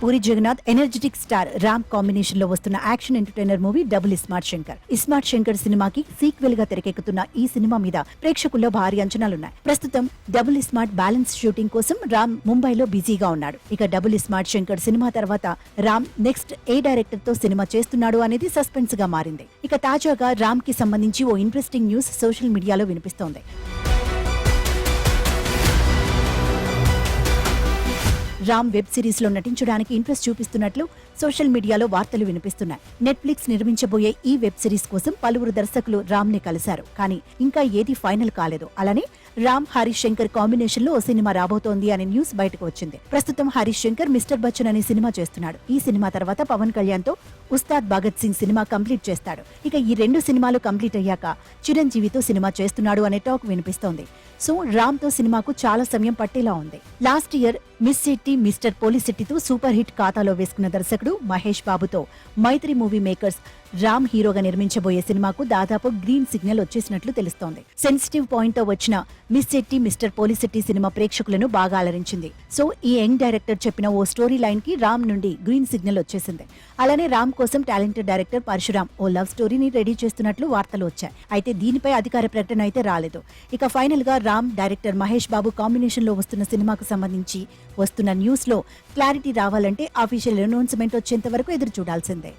Puri Jagannadh energetic star Ram కాంబినేషన్లో వస్తున్న action entertainer movie double smart Shankar ismart Shankar సినిమాకి సీక్వెల్గా తెరకెక్కుతున్న ఈ సినిమా మీద ప్రేక్షకుల్లో భారీ అంచనాలున్నాయి ప్రస్తుతం డబుల్ స్మార్ట్ బ్యాలెన్స్ షూటింగ్ కోసం రామ్ ముంబైలో బిజీగా ఉన్నాడు. ఇక డబుల్ స్మార్ట్ శంకర్ సినిమా తర్వాత రామ్ నెక్స్ట్ ఏ డైరెక్టర్తో సినిమా చేస్తున్నాడు అనేది సస్పెన్స్గా మారింది. ఇక తాజాగా రామ్కి సంబంధించి ఓ ఇంట్రెస్టింగ్ న్యూస్ సోషల్ మీడియాలో వినిపిస్తోంది. రామ్ వెబ్ సిరీస్లో నటించడానికి ఇంట్రెస్ట్ చూపిస్తున్నట్లు సోషల్ మీడియాలో వార్తలు వినిపిస్తున్నాయి. నెట్ఫ్లిక్స్ నిర్మించబోయే ఈ వెబ్ సిరీస్ కోసం పలువురు దర్శకులు రామ్ని కలిశారు. కానీ ఇంకా ఏది ఫైనల్ కాలేదు. అలానే రామ్ హరీష్ శంకర్ కాంబినేషన్లో ఓ సినిమా రాబోతోంది అనే న్యూస్ బయటకు వచ్చింది. ప్రస్తుతం హరీష్ శంకర్ మిస్టర్ బచ్చన్ అనే సినిమా చేస్తున్నాడు. ఈ సినిమా తర్వాత పవన్ కళ్యాణ్తో ఉస్తాద్ భగత్ సింగ్ సినిమా కంప్లీట్ చేస్తాడు. ఇక ఈ రెండు సినిమాలు కంప్లీట్ అయ్యాక చిరంజీవితో సినిమా చేస్తున్నాడు అనే టాక్ వినిపిస్తోంది. సో రామ్తో సినిమాకు చాలా సమయం పట్టేలా ఉంది. Last year miss Shetty Mr పోలిసిట్టితో super hit ఖాతాలో వేసుకున్న దర్శకుడు మహేష్ బాబుతో మైత్రి మూవీ మేకర్స్ రామ్ హీరోగా నిర్మించబోయే సినిమాకు దాదాపు గ్రీన్ సిగ్నల్ వచ్చేసినట్లు తెలుస్తోంది. సెన్సిటివ్ పాయింట్తో వచ్చిన miss Shetty mister Polishetty cinema ప్రేక్షకులను బాగా అలరించింది. సో ఈ యంగ్ డైరెక్టర్ చెప్పిన ఓ స్టోరీ లైన్కి రామ్ నుండి గ్రీన్ సిగ్నల్ వచ్చేసింది. అలానే రామ్ కోసం టాలెంటెడ్ డైరెక్టర్ పరశురామ్ ఓ లవ్ స్టోరీని రెడీ చేస్తున్నట్లు వార్తలు వచ్చాయి. అయితే దీనిపై అధికార ప్రకటన అయితే రాలేదు. ఇక ఫైనల్గా రామ్ డైరెక్టర్ మహేష్ బాబు కాంబినేషన్లో వస్తున్న సినిమాకు సంబంధించి వస్తున్న న్యూస్లో క్లారిటీ రావాలంటే అఫీషియల్ అనౌన్స్మెంట్ వచ్చేంత వరకు ఎదురు చూడాల్సిందే.